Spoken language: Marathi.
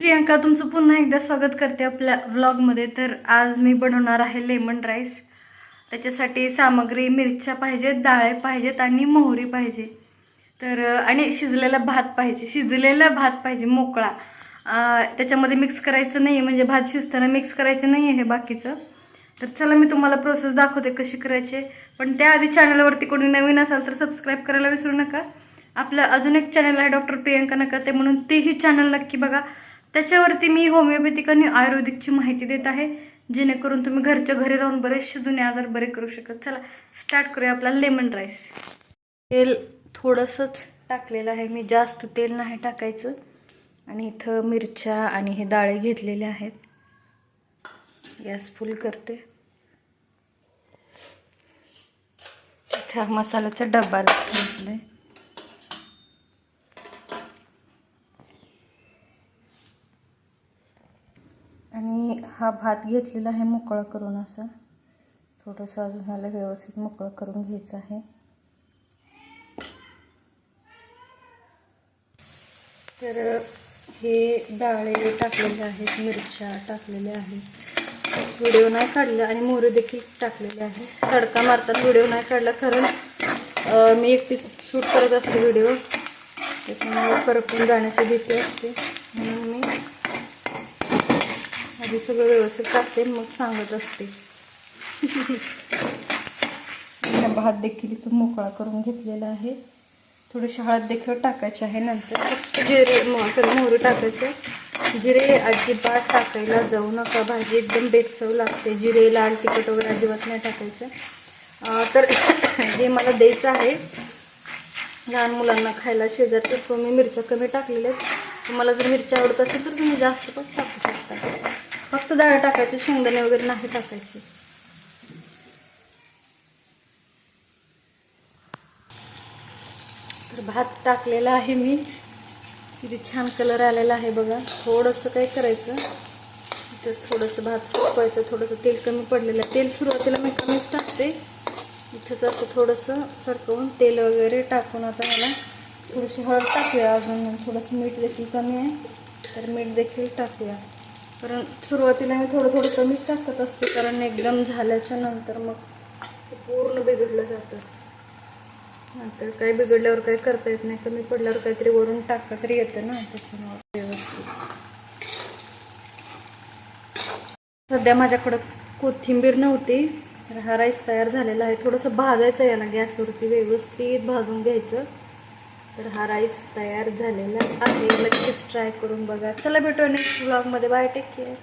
प्रियांका तुमचं पुन्हा एकदा स्वागत करते आपल्या व्लॉगमध्ये तर आज मी बनवणार आहे लेमन राईस त्याच्यासाठी सामग्री मिरच्या पाहिजेत डाळे पाहिजेत आणि मोहरी पाहिजे. तर आणि शिजलेला भात पाहिजे. शिजलेला भात पाहिजे मोकळा. त्याच्यामध्ये मिक्स करायचं नाही म्हणजे भात शिजताना मिक्स करायचं नाही आहे हे बाकीचं. तर चला मी तुम्हाला प्रोसेस दाखवते कशी करायची. पण त्याआधी चॅनलवरती कोणी नवीन असाल तर सबस्क्राईब करायला विसरू नका. आपलं अजून एक चॅनल आहे डॉक्टर प्रियांका नका ते म्हणून तेही चॅनल नक्की बघा. त्याच्यावरती मी होमिओपॅथिक आणि आयुर्वेदिकची माहिती देत आहे. जेणेकरून तुम्ही घरच्या घरी राहून बरेचसे जुने आजार बरे करू शकत. चला स्टार्ट करूया आपला लेमन राईस तेल थोडंसंच टाकलेलं आहे. मी जास्त तेल नाही टाकायचं. आणि इथं मिरच्या आणि हे डाळे घेतलेले आहेत. गॅस फुल करते. इथं मसाल्याचा डब्बा घेतलाय हा भात घेतलेला आहे मोकळा करून असा. थोडंसं अजून ह्याला व्यवस्थित मोकळं करून घ्यायचं आहे. तर हे डाळे टाकलेले आहेत मिरच्या टाकलेल्या आहेत. व्हिडिओ नाही काढला आणि मोहरी देखील टाकलेले आहे तडका मारतात व्हिडिओ नाही काढला कारण मी एकटी शूट करत असते व्हिडिओ. त्याच्यामुळे करपून जाण्याची भीती असते. म्हणून मी हे सगळं व्यवस्थित टाकते मग सांगत असते. भात देखील इथून मोकळा करून घेतलेला आहे. थोडीशी हळद देखील टाकायची आहे नंतर. फक्त जिरे मग सगळं मोहरी टाकायचं. जिरे अजिबात टाकायला जाऊ नका. भाजी एकदम बेचव लागते. जिरे लाल तिखट वगैरे अजिबात नाही टाकायचं. तर हे मला द्यायचं आहे. लहान मुलांना खायला शेजारचं सो मी मिरच्या कमी टाकलेल्या आहेत. तुम्हाला जर मिरच्या आवडत असेल तर तुम्ही जास्त पण टाकू शकता. फक्त डाळ टाकायची शेंगदाणे वगैरे नाही टाकायचे. तर भात टाकलेला आहे मी. किती छान कलर आलेला आहे बघा. थोडंसं काय करायचं? इथंच थोडंसं भात सुकवायचं थोडंसं तेल कमी पडलेलं. आहे तेल सुरुवातीला मी कमीच टाकते. इथंच असं थोडंसं सरकवून तेल वगैरे टाकून आता मला थोडीशी हळद टाकूया अजून. थोडंसं मीठ देखील कमी आहे. तर मीठ देखील टाकूया. कारण सुरुवातीला मी थोडं थोडं कमीच टाकत असते कारण एकदम झाल्याच्यानंतर मग ते पूर्ण बिघडलं जातं. नंतर काही बिघडल्यावर काही करता येत नाही कमी पडल्यावर काहीतरी वरून टाकलं तरी येतं ना त्याच्यामुळे व्यवस्थित. सध्या माझ्याकडं कोथिंबीर नव्हती तर हा राईस तयार झालेला आहे. थोडंसं भाजायचं याला गॅसवरती व्यवस्थित भाजून घ्यायचं. तर हा राईस तयार झालेला आहे. लगेच ट्राय करून बघा. चला भेटू नेक्स्ट ब्लॉगमध्ये बाय टेक केअर